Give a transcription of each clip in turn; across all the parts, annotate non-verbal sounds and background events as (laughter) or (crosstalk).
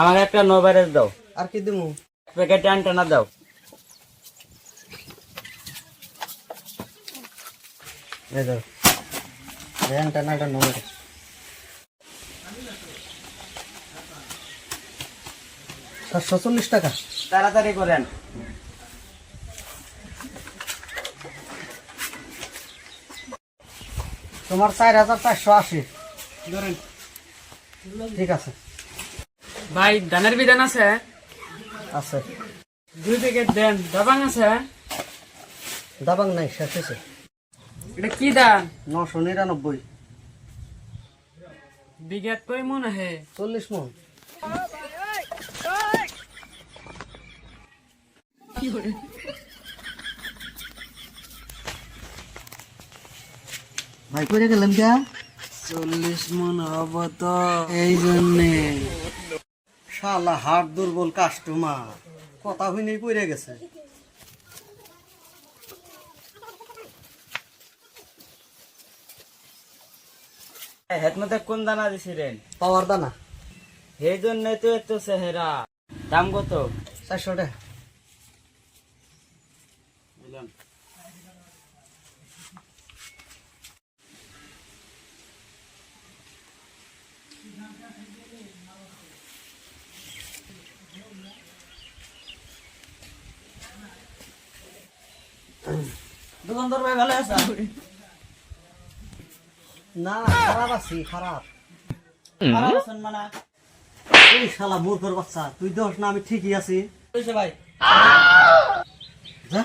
আমাকে একটা no barrage দাও। আর কি দিমু? প্যাকেট অ্যান্টেনা দাও। এই ধর রেন টানাটা নম্বর সাতশো চল্লিশ টাকা। তাড়াতাড়ি করেন। তোমার চার হাজার চারশো আশি। ঠিক আছে। ভাই ধানের বিধান আছে? আছে। দুই প্যাকেট দেন। দাবাং আছে? দাবাং নাই শেষ হয়েছে। এটা কি দান? নশো নিরানব্বই। বিঘাত কই মন আহে? চল্লিশ মন। ভাই করে গেলেন কে চল্লিশ মন হব তো এই জন্যে। শালা হাট দুর্বল কাস্টমার কথা হইনি পড়ে গেছে। কোন দানা দিছিলেন? পাওয়ার দানা। সেই জন্য তো এত চেহারা। দাম কত? চারশো টাকা। দোকানদার ভাই ভালো আছে না খারাপ আছি খারাপ। আছেন মানে? এই শালা মূর্খর বাচ্চা তুই দোষ না আমি ঠিকই আছি। বুঝছে ভাই। যা।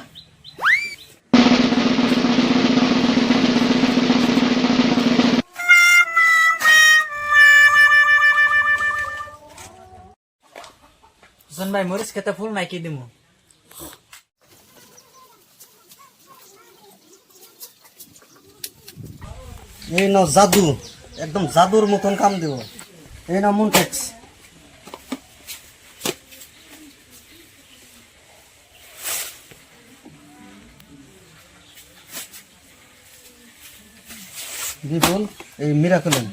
জন ভাই মরিচ খেতে ফুল নাই কি দিমু। এই নাও জাদু একদম জাদুর মতন কাম দেব। এই নাও মুনটেক্স বিপুল এই মিরাকলেন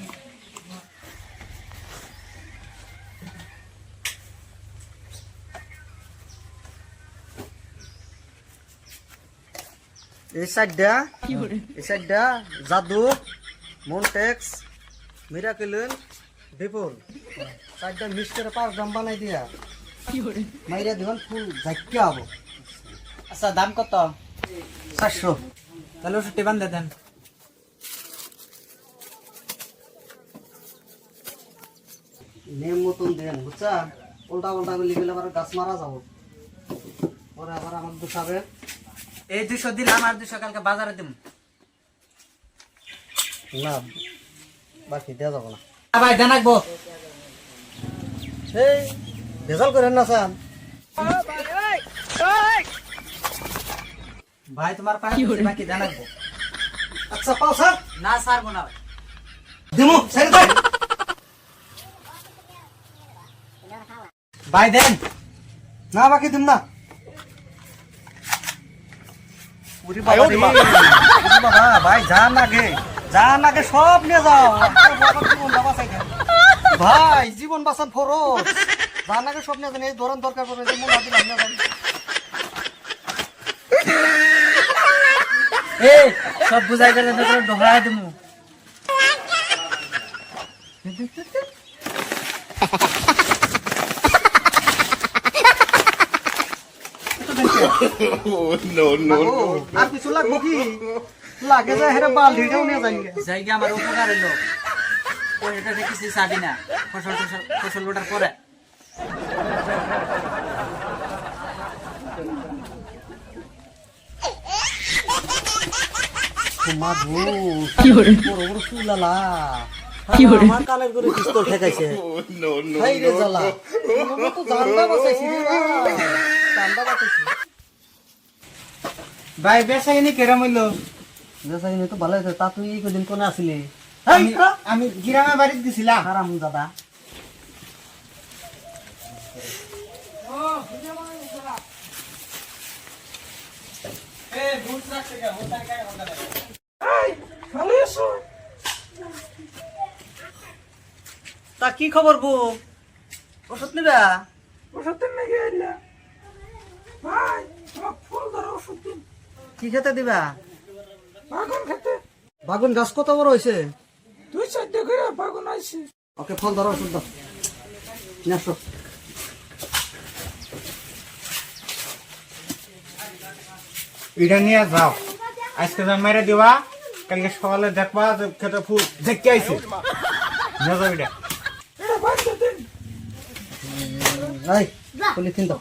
এই সাইডটা এই সাইডটা জাদু। মনটেক্স মিরাকেলন বিপুল চারটা মিক্স করে পাঁচ গ্রাম বানাই দিয়া। মাইরা দিবেন ফুল ঝাক্কি হব। আচ্ছা দাম কত? চারশো। তাহলে ওষুধটি বান্ধে দেন। নেম মতন দেন বুঝছা? উল্টা উল্টা বলি গেলে আবার গাছ মারা যাব। পরে আবার আমার দুসাবে এই দুশো দিলাম আর দুশো কালকে বাজারে দিম। না বাকি দেওয়া যাব না। ভাই দেন রাখব। সেই ভেজাল করেন না স্যার। ভাই তোমার পায়ে বাকি দেন রাখব। আচ্ছা পাও স্যার। না সারবো না ভাই। দিমু ছেড়ে দেন ভাই দেন। না বাকি দিম না। ওরে বাবা রে, ওরে বাবা ভাই যান আগে। আগে সব নিয়ে যাও। ভাই জীবন বাঁচান ফরজ। যান আগে সব নিয়ে যান এই ধরন দরকার পড়বে যে মনে হয় দিলাম নিয়ে যান। এ সব বুঝাই গেলে ডোহরাই দিমু। (laughs) ও, আর কিছু লাগবো কি? লাগে যায় হেরে বালতিটাও নিয়ে গে। জায়গা আমার উপকার এলো এটা দেখেছি চাবি না ফসল ফসল ফসল ওঠার পরে। মাধু বড় বড় চুলালা। আমার কানের করে পিস্তল ঠেকাইছে। হাই রে জ্বালা। তো জানদা বাঁচাইছি রে ভাই। বেসাইনি কেরাম হইল? বেচারি তো ভালো হয়েছে তা তুই এই কদিন কোনে আসিলি আমি- আমি গ্রামে বাড়ি দিছিলাম হারাম দাদা। তা কি খবর বউ ওষুধ নিবা? ওষুধের নাকি আইলা ভাই ফুল ধরা ওষুধ কি খেতে দিবা? বাগুন খেতে। বাগুন গাছ কত বড় হয়েছে দুই চারটে করে বাগুন আইছে। ওকে ফল ধরো নিয়ে আসো। এটা নিয়ে যাও। আজকে যা মেরে দিবা কালকে সকালে দেখবা যে খেতে ফুল দেখতে আইছে। নিয়ে যাও এটা। এটা বাঁধতে দিন। এই পলিথিন দাও।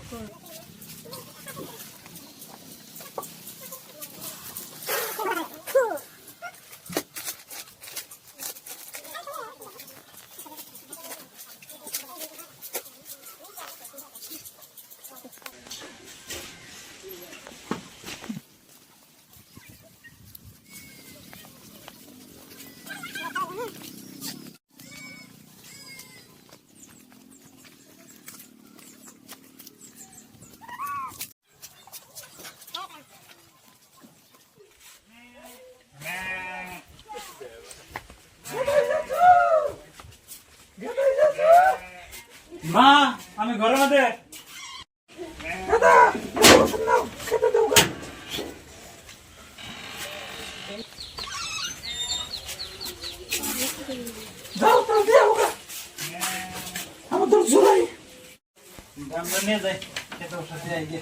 মা আমি ঘরের মধ্যে। আমার তোর জোড়াই দাম নিয়ে যাই খেতে সাথে যাই গিয়ে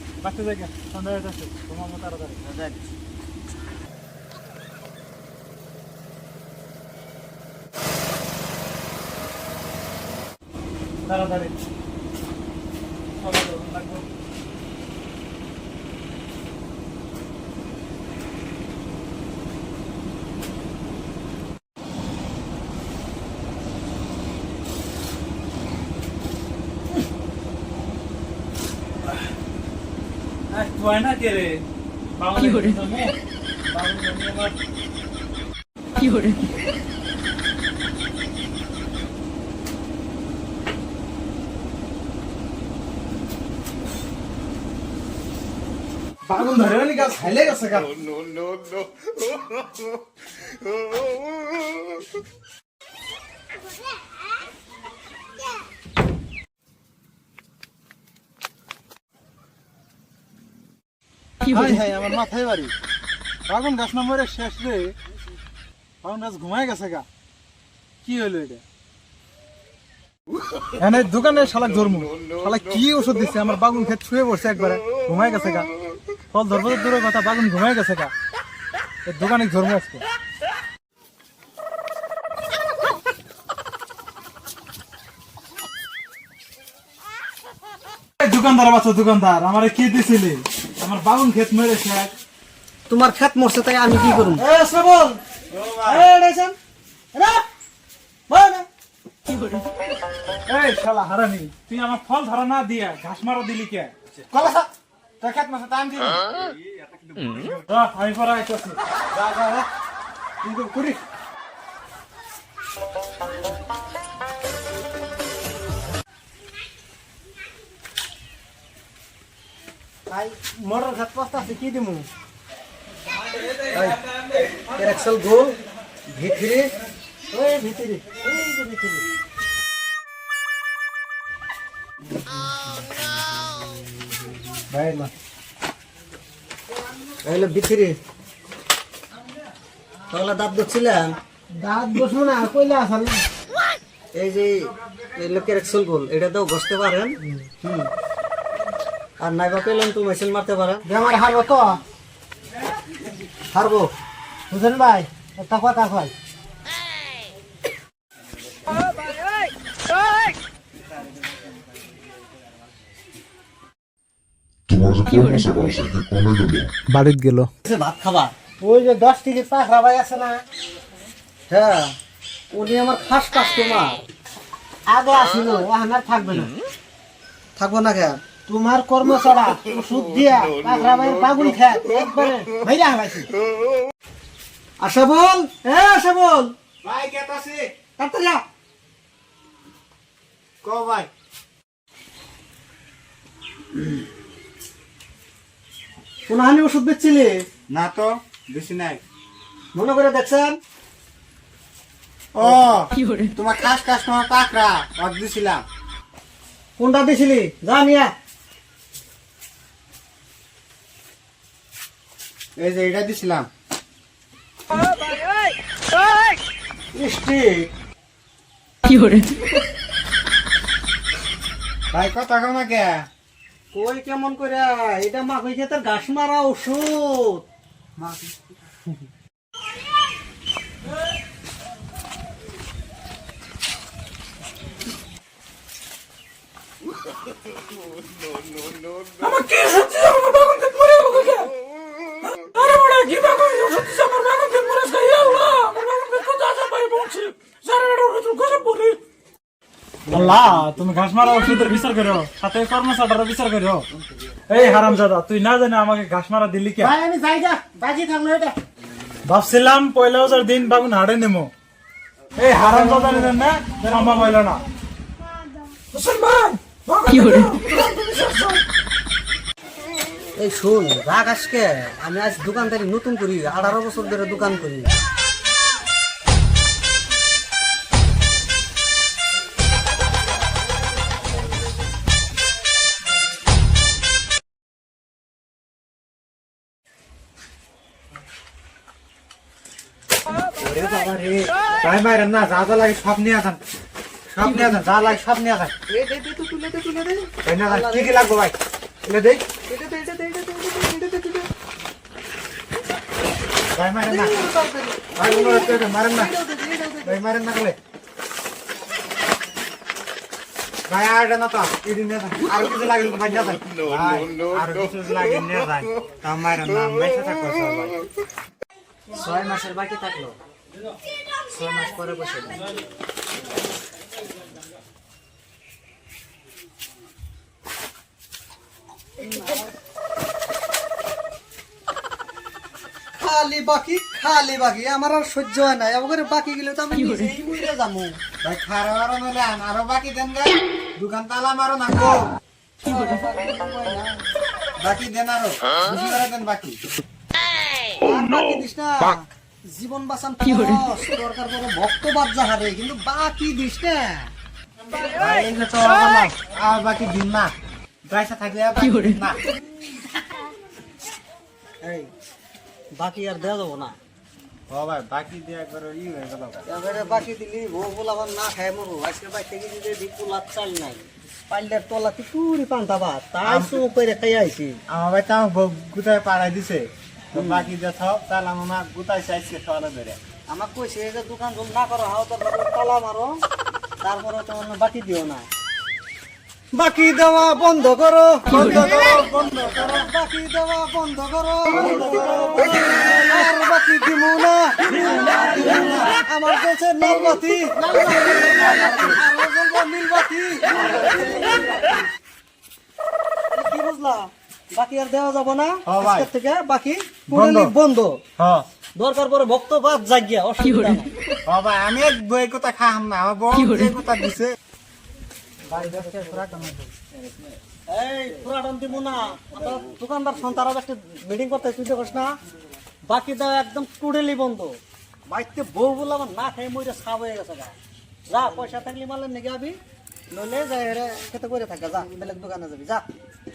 বাচ্চা দেখেন সন্ধ্যা হয়ে যাচ্ছে তোমার মতো তাড়াতাড়ি তাড়াতাড়ি সকালে লাগবে। আহ, তুই আয় না কে করে বাগুন ধরে নি গাছ খাইলে গেছে গা দোকানে শালা ধর্ম শালা কি ওষুধ দিচ্ছে আমার বাগুন খেত একবারে। ঘুমায় গেছে গা। ফল ধরবো কথা, বাগুন ঘুমায় গেছে গা। দোকানে ধর্ম আজকে। দোকানদার, বাচ্চা দোকানদার, আমারে কি দিছিলি? আমার বাগুন ক্ষেত মেরে শেষ তোমার খেত মরছে তাই আমি কি করুম? এই শালা হারামি তুই আমার ফল ধরা না দিয়া ঘাস মারা দিলি কে? কলা তোর আহ, আমি পরে আইতেছি। যা যা যা। তুই করি ভাই মোটর ঘাট পাস্তা আছে কি দিমু? একশল গোল ভিতরে। ওই ভিতরে এই যে ভিতরে। ভাই মা। ভিতরে। দাঁত ধরছিলাম দাঁত বসবো না কইলে আসাল। এই যে লোকের একশল গোল এটা তো বসতে পারেন। হুম। আর নাইবা পেলেন তো মেশিন মারতে পারেন আমার হারবো তো হারবো। বুঝলেন ভাই একটা কথা কয়। বাড়িত গেল। ভাত খাবা। ওই যে দশ টিকিট পাখরা ভাই আছে না? হ্যাঁ। উনি আমার খাস কাস্টমার আগে আসিল আর থাকবে না। থাকব না কেন? তোমার কর্ম ছাড়া ওষুধ দিয়া পাখরা ভাই বাগুন খেয়ে একবারে ভাইরা হারাইছি। আশা বল হ্যাঁ আশা বল। ভাই কেত আছে তাড়াতাড়ি আ। ক ভাই? কোন হানি ওষুধ বেচছিলি না তো বেশি নাই। মনে করে দেখছেন? ও তোমার খাস কাস্টমার পাকরা অর্ডার দিছিলাম। কোনটা দিছিলি? যা এই যে এটা দিছিলাম। স্টিক ভাই কথা না কে? কই কেমন করে? এটা খেতের ঘাস মারা ওষুধ খেত মরে গেল কাকা আরে বড় কি বাগুন সত্যি আমার বাগুন খেত মরে গেল ইয়া আল্লাহ আমার বাগুন খেত কত আছে ভাই বলছি সারা বেড়া ওরে তো গজব বলি আল্লাহ তুমি ঘাস মারা ওষুধের বিচার করো সাথে কর্মচারীর বিচার করো এই হারাম দাদা তুই না জানে আমাকে ঘাস মারা দিলি কে? ভাই আমি যাই যা বাজি থাকল এটা। ভাবছিলাম পয়লা বছর দিন বাগুন হাড়ে নেমো। এই হারাম দাদা নিলেন না সম্ভব হইল না। মুসলমান কি হরে এই শুন রাগ আজকে আমি আজ দোকানদারি নতুন করি আঠারো বছর ধরে দোকান করি। তাই মাইরেন না যা যা লাগে সব নিয়ে আসেন সব নিয়ে আসেন যা লাগে সব নিয়ে আসেন এই কি কি লাগবে ভাই এলে দেই ভাই মারেন না ভাই অনুরোধ করে মারেন না ভাই মারেন না গেলে ভাই আর না তো এদিন নিয়ে আর কিছু লাগে ভাই নিয়ে আর কিছু লাগে নিয়ে যান তা মারেন না বেঁচে থাকো সব ছয় মাসের বাকি থাকল ছয় মাস পরে বসে খালি বাকি খালি বাকি। আমার আর সহ্য হয় না এবার বাকি গেলে তো আমি নিজেই মরে যাব। ভাই খারাপ আরও নলে আন। বাকি দেন গে। দোকান তালা মারো না গো। বাকি দেন আরও। বেশি দেন বাকি। বাকি দিস না। জীবন বাঁচান দরকার পড়ে ভক্ত বাদ যাহারে কিন্তু বাকি দিস না আর বাকি দিন না। পয়সা থাকলে বাকি দিন না। এই বাকি আর দেওয়া যাব না। ভাই বাকি দিয়ে একবার ই হয়ে গেল। এবারে বাকি দিলি বলাবার না খায় মরু। আজকে বাই থেকে যদি দিকু লাভ চাল নাই। পাইলের তলাতে তুরি পান্তা ভাত। তাই চুপ করে খাই আইছি। আমার ভাই তাও গুতায় পাড়াই দিছে? তো বাকি থাও তাহলে আমার গুতাই চাইছে খাওয়ানো ধরে। আমার কইছে যে দোকান জল না করো হাও তারপরে তালা মারো। তারপরে তোমার বাকি দিও না। বাকি দেওয়া বন্ধ করো বন্ধ করো বন্ধ করো বাকি দেওয়া বন্ধ করো বন্ধ আর বাকি দিব না আমার কাছে নীলবাতি নীলবাতি। কি বুঝলা? বাকি আর দেওয়া যাব না থেকে বাকি? বন্ধ। বন্ধ। হ্যাঁ। দরকার পরে ভক্ত বাদ জাগিয়া অসুবিধা। আমি এক বই কথা খাম না আমার বউ যে কথা দিছে। এই পুরাটন দিব না। দোকানদার একটা মিটিং করতে তুই দেখোস না। বাকি দাও একদম টুডেলি বন্ধ। বাইতে বউ বলে আমার না খেয়ে মরে সাব হয়ে গেছে গা। যা পয়সা থাকলে মারলেন নাকি আবি নইলে যা হেরে খেতে করে থাকে যা বেলেগ দোকানে যাবি যা।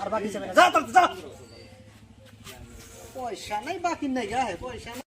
আর বাকি যাবে না। যা যা। পয়সা নাই বাকি নাই গা হে পয়সা নাই।